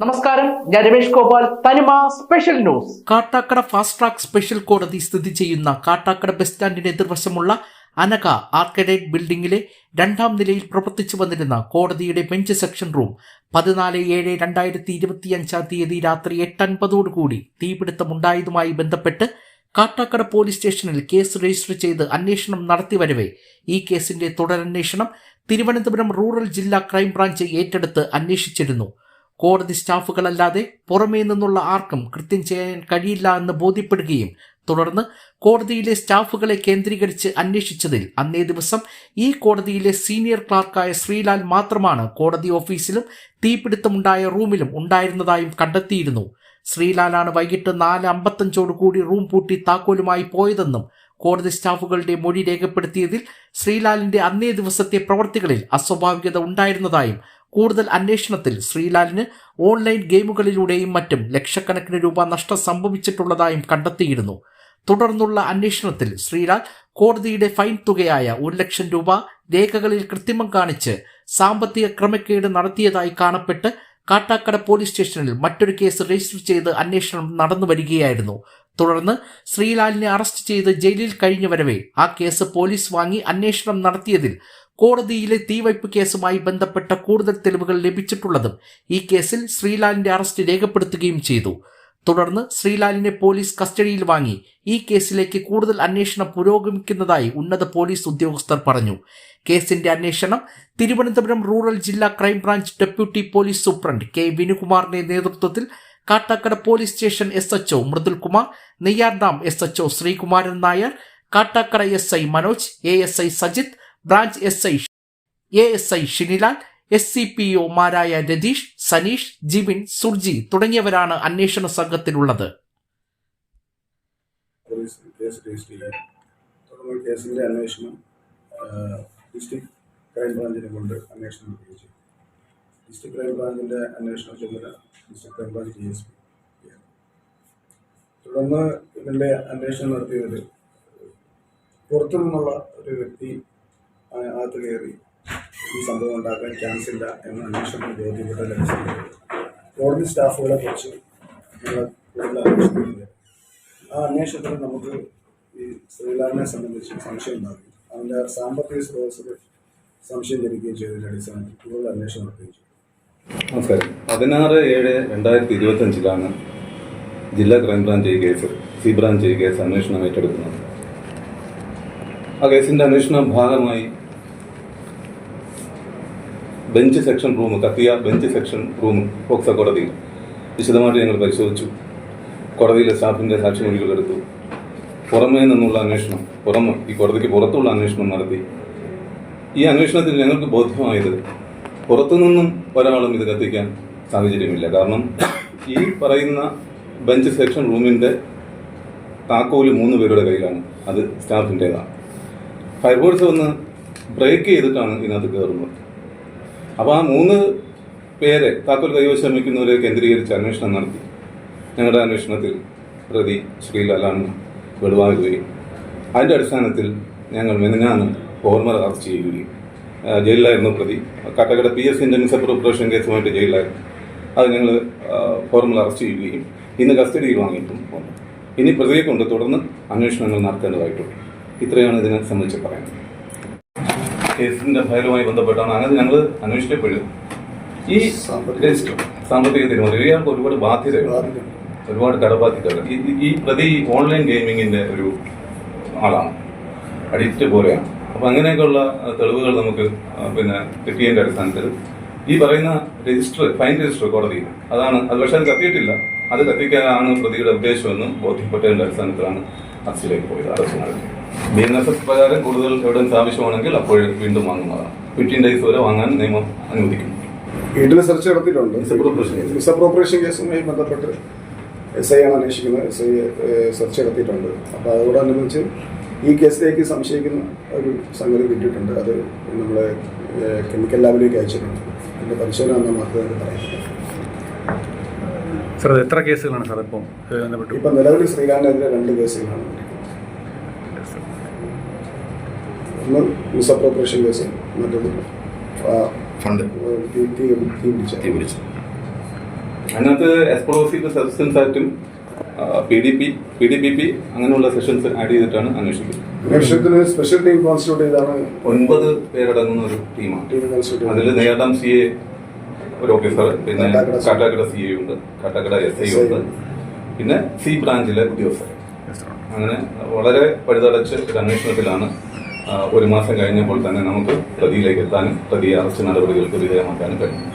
നമസ്കാരം ഞാൻ Ramesh Gopal. Thanima special news Kattakada fast track special കോടതി സ്ഥിതി ചെയ്യുന്ന കാട്ടാക്കട ബസ് സ്റ്റാൻഡിന് എതിർവശമുള്ള അനക ആർക്കഡേറ്റ് ബിൽഡിംഗിലെ രണ്ടാം നിലയിൽ പ്രവർത്തിച്ചു വന്നിരുന്ന കോടതിയുടെ ബെഞ്ച് സെക്ഷൻ റൂം പതിനാല് ഏഴ് രണ്ടായിരത്തി ഇരുപത്തിയഞ്ചാം തീയതി രാത്രി എട്ടൻപതോടുകൂടി തീപിടുത്തമുണ്ടായതുമായി ബന്ധപ്പെട്ട് കാട്ടാക്കട പോലീസ് സ്റ്റേഷനിൽ കേസ് രജിസ്റ്റർ ചെയ്ത് അന്വേഷണം നടത്തിവരവേ ഈ കേസിന്റെ തുടരന്വേഷണം തിരുവനന്തപുരം റൂറൽ ജില്ലാ ക്രൈംബ്രാഞ്ച് ഏറ്റെടുത്ത് അന്വേഷിച്ചിരുന്നു. കോടതി സ്റ്റാഫുകളല്ലാതെ പുറമേ നിന്നുള്ള ആർക്കും കൃത്യം ചെയ്യാൻ കഴിയില്ല എന്ന് ബോധ്യപ്പെടുകയും തുടർന്ന് കോടതിയിലെ സ്റ്റാഫുകളെ കേന്ദ്രീകരിച്ച് അന്വേഷിച്ചതിൽ അന്നേ ദിവസം ഈ കോടതിയിലെ സീനിയർ ക്ലാർക്കായ ശ്രീലാൽ മാത്രമാണ് കോടതി ഓഫീസിലും തീപിടുത്തമുണ്ടായ റൂമിലും ഉണ്ടായിരുന്നതായും കണ്ടെത്തിയിരുന്നു. ശ്രീലാലാണ് വൈകിട്ട് നാല് അമ്പത്തഞ്ചോട് കൂടി റൂം പൂട്ടി താക്കോലുമായി പോയതെന്നും കോടതി സ്റ്റാഫുകളുടെ മൊഴി രേഖപ്പെടുത്തിയതിൽ ശ്രീലാലിന്റെ അന്നേ ദിവസത്തെ പ്രവർത്തികളിൽ അസ്വാഭാവികത ഉണ്ടായിരുന്നതായും കൂടുതൽ അന്വേഷണത്തിൽ ശ്രീലാലിന് ഓൺലൈൻ ഗെയിമുകളിലൂടെയും മറ്റും ലക്ഷക്കണക്കിന് രൂപ നഷ്ടം സംഭവിച്ചിട്ടുള്ളതായും കണ്ടെത്തിയിരുന്നു. തുടർന്നുള്ള അന്വേഷണത്തിൽ ശ്രീലാൽ കോടതിയുടെ ഫൈൻ തുകയായ ഒരു ലക്ഷം രൂപ രേഖകളിൽ കൃത്രിമം കാണിച്ച് സാമ്പത്തിക ക്രമക്കേട് നടത്തിയതായി കാണപ്പെട്ട് കാട്ടാക്കട പോലീസ് സ്റ്റേഷനിൽ മറ്റൊരു കേസ് രജിസ്റ്റർ ചെയ്ത് അന്വേഷണം നടന്നു വരികയായിരുന്നു. തുടർന്ന് ശ്രീലാലിനെ അറസ്റ്റ് ചെയ്ത് ജയിലിൽ കഴിഞ്ഞു വരവേ ആ കേസ് പോലീസ് വാങ്ങി അന്വേഷണം നടത്തിയതിൽ കോടതിയിലെ തീവയ്പ് കേസുമായി ബന്ധപ്പെട്ട കൂടുതൽ തെളിവുകൾ ലഭിച്ചിട്ടുള്ളതും ഈ കേസിൽ ശ്രീലാലിന്റെ അറസ്റ്റ് രേഖപ്പെടുത്തുകയും ചെയ്തു. തുടർന്ന് ശ്രീലാലിനെ പോലീസ് കസ്റ്റഡിയിൽ വാങ്ങി. ഈ കേസിലേക്ക് കൂടുതൽ അന്വേഷണം പുരോഗമിക്കുന്നതായി ഉന്നത പോലീസ് ഉദ്യോഗസ്ഥർ പറഞ്ഞു. കേസിന്റെ അന്വേഷണം തിരുവനന്തപുരം റൂറൽ ജില്ലാ crime branch deputy police superintendent K വിനുകുമാറിന്റെ നേതൃത്വത്തിൽ Kattakkada police station S H O Mridulkumar Neyyar dam S H O Sreekumaran Nair Kattakkada S I Manoj A S I Sajith branch S I A S I Shinilal S C P ഒമാരായ Ratheesh Saneesh Jibin Surji തുടങ്ങിയവരാണ് അന്വേഷണ സംഘത്തിലുള്ളത്. Police case register ചെയ്യും തുടർന്ന് കേസിന്റെ അന്വേഷണം അന്വേഷണം അന്വേഷണ ചുമതല തുടർന്ന് ഇതിന്റെ അന്വേഷണം നടത്തിയതിൽ പുറത്തു നിന്നുള്ള ഒരു വ്യക്തി അകത്ത് കയറി ഈ സംഭവം ഉണ്ടാക്കാൻ ചാൻസ് ഇല്ല എന്ന അന്വേഷണം ബോധ്യപ്പെട്ട ലക്ഷ്യം കോടതി സ്റ്റാഫുകളെ കുറിച്ച് നമ്മൾ കൂടുതൽ അന്വേഷിക്കുന്നത് ആ അന്വേഷണത്തിൽ നമുക്ക് ഈ ശ്രീലാലിനെ സംബന്ധിച്ച് സംശയം ഉണ്ടാകും. അവന്റെ സാമ്പത്തിക സ്രോതസ്സിൽ സംശയം ജനിക്കുകയും ചെയ്തതിന്റെ അടിസ്ഥാനത്തിൽ കൂടുതൽ അന്വേഷണം നടത്തുകയും ചെയ്തു നമസ്കാരം. പതിനാറ് ഏഴ് രണ്ടായിരത്തി ഇരുപത്തഞ്ചിലാണ് ജില്ലാ ക്രൈംബ്രാഞ്ച് ഈ കേസ് സി ബ്രാഞ്ച് ഈ കേസ് അന്വേഷണം ഏറ്റെടുക്കുന്നത്. ആ കേസിന്റെ അന്വേഷണ ഭാഗമായി ബെഞ്ച് സെക്ഷൻ റൂം കത്തിയ ബെഞ്ച് സെക്ഷൻ റൂം പോക്സോ കോടതിയിൽ. വിശദമായിട്ട് ഞങ്ങൾ പരിശോധിച്ചു. കോടതിയിലെ സ്റ്റാഫിന്റെ സാക്ഷിമൊഴികൾ എടുത്തു. പുറമേ നിന്നുള്ള അന്വേഷണം പുറമെ ഈ കോടതിക്ക് പുറത്തുള്ള അന്വേഷണം നടത്തി. ഈ അന്വേഷണത്തിൽ ഞങ്ങൾക്ക് ബോധ്യമായത് പുറത്തുനിന്നും ഒരാളും ഇത് കത്തിക്കാൻ സാഹചര്യമില്ല. കാരണം ഈ പറയുന്ന ബെഞ്ച് സെക്ഷൻ റൂമിന്റെ താക്കോൽ മൂന്ന് പേരുടെ കയ്യിലാണ്. അത് സ്റ്റാഫിന്റേതാണ് ഫയർഫോഴ്സ് വന്ന് ബ്രേക്ക് ചെയ്തിട്ടാണ് ഇതിനകത്ത് കയറുന്നത് അപ്പോൾ ആ മൂന്ന് പേരെ താക്കോൽ കൈവശം വയ്ക്കുന്നവരെ കേന്ദ്രീകരിച്ച് അന്വേഷണം നടത്തി. ഞങ്ങളുടെ അന്വേഷണത്തിൽ പ്രതി ശ്രീലാലാണ് വെളിവാകുകയും അതിന്റെ അടിസ്ഥാനത്തിൽ ഞങ്ങൾ മെനങ്ങാന്ന് ഫോർമർ അറസ്റ്റ് ചെയ്യുകയും ജയിലിലായിരുന്നു പ്രതി. കട്ടകട പി എസ് സിന്റെ മിസ്അപ്രോപ്രേഷൻ കേസുമായിട്ട് ജയിലിലായിരുന്നു. അത് ഞങ്ങൾ ഫോർമൽ അറസ്റ്റ് ചെയ്യുകയും ഇന്ന് കസ്റ്റഡിയിൽ വാങ്ങിയിട്ടും പോകുന്നു ഇനി പ്രതിയെ കൊണ്ട് തുടർന്ന് അന്വേഷണങ്ങൾ നടത്തേണ്ടതായിട്ടുണ്ട്. ഇത്രയാണ് ഇതിനെ സംബന്ധിച്ച് പറയുന്നത് കേസിന്റെ ഫയലുമായി ബന്ധപ്പെട്ടാണ്. അങ്ങനെ ഞങ്ങൾ അന്വേഷിക്കപ്പെടും ഈ സാമ്പത്തിക തീരുമാനം ഇയാൾക്ക് ഒരുപാട് ബാധ്യതയുണ്ട് ബാധ്യത ഒരുപാട് കടബാധ്യതകൾ. ഈ പ്രതി ഓൺലൈൻ ഗെയിമിങ്ങിന്റെ ഒരു ആളാണ്. അഡിക്റ്റ് പോലെയാണ്. അപ്പൊ അങ്ങനെയൊക്കെയുള്ള തെളിവുകൾ നമുക്ക് പിന്നെ കിട്ടിയതിന്റെ അടിസ്ഥാനത്തിൽ ഈ പറയുന്ന രജിസ്റ്റർ ഫൈൻ രജിസ്റ്റർ കോടതി അതാണ് അത് പക്ഷെ അത് കത്തിയിട്ടില്ല. അത് കത്തിക്കാനാണ് പ്രതിയുടെ ഉദ്ദേശമെന്നും ബോധ്യപ്പെട്ടതിന്റെ അടിസ്ഥാനത്തിലാണ് അറസ്റ്റിലേക്ക് പോയത് അറസ്റ്റ് നടത്തി ബി എൻ എസ് എസ് പ്രകാരം കൂടുതൽ എവിഡൻസ് ആവശ്യമാണെങ്കിൽ അപ്പോൾ വീണ്ടും വാങ്ങുന്നതാണ്. ഫിഫ്റ്റീൻ ഡേയ്സ് വരെ വാങ്ങാൻ നിയമം അനുവദിക്കുന്നു. വീട്ടിൽ സെർച്ച് നടത്തിയിട്ടുണ്ട്. മിസ്അപ്രോപ്രിയേഷൻ കേസുമായി ബന്ധപ്പെട്ട് എസ് ഐ ആണ് അന്വേഷിക്കുന്നത്. എസ് ഐ സെർച്ച് നടത്തിയിട്ടുണ്ട്. അപ്പോൾ അതോടനുബന്ധിച്ച് ഈ കേസിലേക്ക് സംശയിക്കുന്ന ഒരു സംഗതി കിട്ടിയിട്ടുണ്ട്. അത് നമ്മളെ കെമിക്കൽ ലാബിലേക്ക് അയച്ചിട്ടുണ്ട്. അതിന്റെ പരിശോധന എന്ന മാത്രമേ പറയാം സാർ എത്ര കേസുകളാണ് സാർ ഇപ്പം ഇപ്പം നിലവിൽ ശ്രീകാന്തിനെതിരെ രണ്ട് കേസുകളാണ്. ഒന്ന് മിസ്അപ്രോപ്രിയേഷൻ കേസ് മറ്റൊന്ന് ഫണ്ട്. തീ പിടിച്ചു. അതിനകത്ത് explosive substance ആക്റ്റും P D P P D P P അങ്ങനെയുള്ള സെഷൻസ് ആഡ് ചെയ്തിട്ടാണ് അന്വേഷിക്കുന്നത്. സ്പെഷ്യൽ ടീം കോൺസ്റ്റിറ്റ്യൂട്ട് ചെയ്താണ്. ഒൻപത് പേരടങ്ങുന്ന ഒരു ടീമാണ്. അതിൽ നേടാം സി എ ഒരു ഓഫീസർ പിന്നെ കാട്ടാക്കട സി- എ. ഉണ്ട് കാട്ടാക്കട എസ് ഐ ഉണ്ട്. പിന്നെ സി ബ്രാഞ്ചിലെ ഉദ്യോഗസ്ഥർ. അങ്ങനെ വളരെ പഴുതടച്ച് ഒരു അന്വേഷണത്തിലാണ് ഒരു മാസം കഴിഞ്ഞപ്പോൾ തന്നെ നമുക്ക് പ്രതിയിലേക്ക് എത്താനും പ്രതിയെ അറസ്റ്റ് നടപടികൾക്ക് വിധേയമാക്കാനും കഴിഞ്ഞു